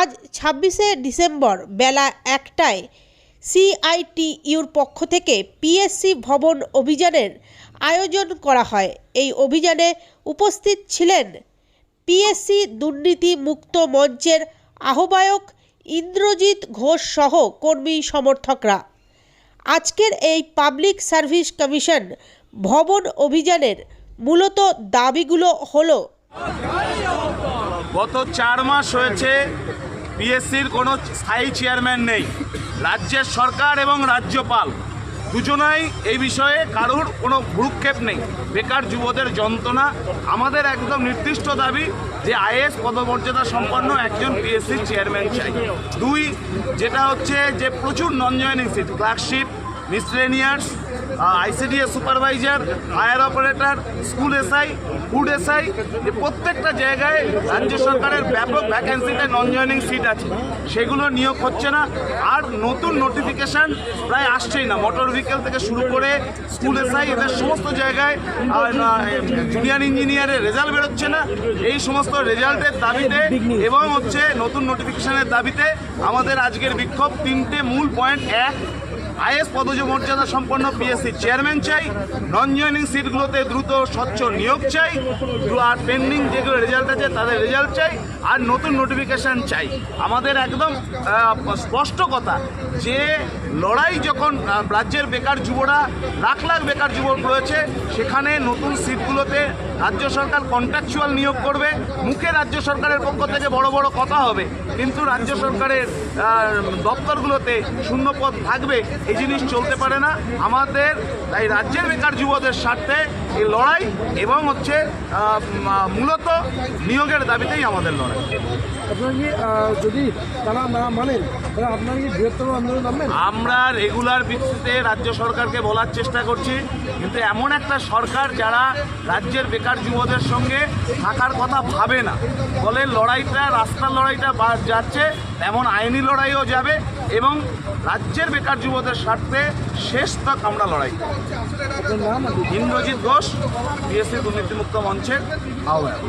আজ ছাব্বিশে ডিসেম্বর বেলা একটায় সিআইটিইউর পক্ষ থেকে পিএসসি ভবন অভিযানের আয়োজন করা হয়। এই অভিযানে উপস্থিত ছিলেন পিএসসি দুর্নীতি মুক্ত মঞ্চের আহ্বায়ক ইন্দ্রজিৎ ঘোষ সহ কর্মী সমর্থকরা। আজকের এই পাবলিক সার্ভিস কমিশন ভবন অভিযানের মূলত দাবিগুলো হলো গত চার মাস হয়েছে পিএসসির কোনো স্থায়ী চেয়ারম্যান নেই। রাজ্যের সরকার এবং রাজ্যপাল দুজনাই এই বিষয়ে কারোর কোনো ভ্রুক্ষেপ নেই। বেকার যুবদের যন্ত্রণা, আমাদের একদম নির্দিষ্ট দাবি যে আইএস পদমর্যাদা সম্পন্ন একজন পিএসসির চেয়ারম্যান চাই। দুই, যেটা হচ্ছে যে প্রচুর non joining seat clerkship miscellaneous ICDS supervisor fire operator, school SI, food SI যে প্রত্যেকটা জায়গায় রাজ্য সরকারের ব্যাপক ভ্যাকেন্সিতে নন জয়নিং সিট আছে। সেগুলো নিয়োগ হচ্ছে না, আর নতুন নোটিফিকেশান প্রায় আসছেই না। মোটর ভেহিকেল থেকে শুরু করে স্কুল এসআই, এদের সমস্ত জায়গায় জুনিয়র ইঞ্জিনিয়ারের রেজাল্ট বেরোচ্ছে না। এই সমস্ত রেজাল্টের দাবিতে এবং হচ্ছে নতুন নোটিফিকেশনের দাবিতে আমাদের আজকের বিক্ষোভ তিনটে মূল পয়েন্ট এক আইএস পদজ মর্যাদা সম্পন্ন পিএসসি চেয়ারম্যান চাই। নন জয়নিং সিটগুলোতে দ্রুত স্বচ্ছ নিয়োগ চাই। আর পেন্ডিং যেগুলো রেজাল্ট আছে, তাদের রেজাল্ট চাই। আর নতুন নোটিফিকেশান চাই। আমাদের একদম স্পষ্ট কথা, যে লড়াই যখন রাজ্যের বেকার যুবরা, লাখ লাখ বেকার যুবক রয়েছে, সেখানে নতুন সিটগুলোতে রাজ্য সরকার কন্ট্রাকচুয়াল নিয়োগ করবে, মুখে রাজ্য সরকারের পক্ষ থেকে বড় বড় কথা হবে, কিন্তু রাজ্য সরকারের দপ্তরগুলোতে শূন্যপদ থাকবে, এই জিনিস চলতে পারে না। আমাদের, তাই রাজ্যের বেকার যুবদের স্বার্থে এই লড়াই এবং হচ্ছে মূলত নিয়োগের দাবিতেই আমাদের লড়াই। আপনারা কি যদি তারা না মানেন তাহলে আপনারা কি বৃহত্তর আন্দোলন নামবেন? আমরা রেগুলার ভিত্তিতে রাজ্য সরকারকে বলার চেষ্টা করছি কিন্তু এমন একটা সরকার যারা রাজ্যের বেকার যুবদের সঙ্গে থাকার কথা ভাবে না ফলে লড়াইটা রাস্তার লড়াইটা যাচ্ছে এমন আইনি লড়াইও যাবে এবং রাজ্যের বেকার যুবদের স্বার্থে শেষ তক আমরা লড়াই ইন্দ্রজিৎ ঘোষ বিএসসি দুর্নীতিমুক্ত মঞ্চের আহ্বায়ক।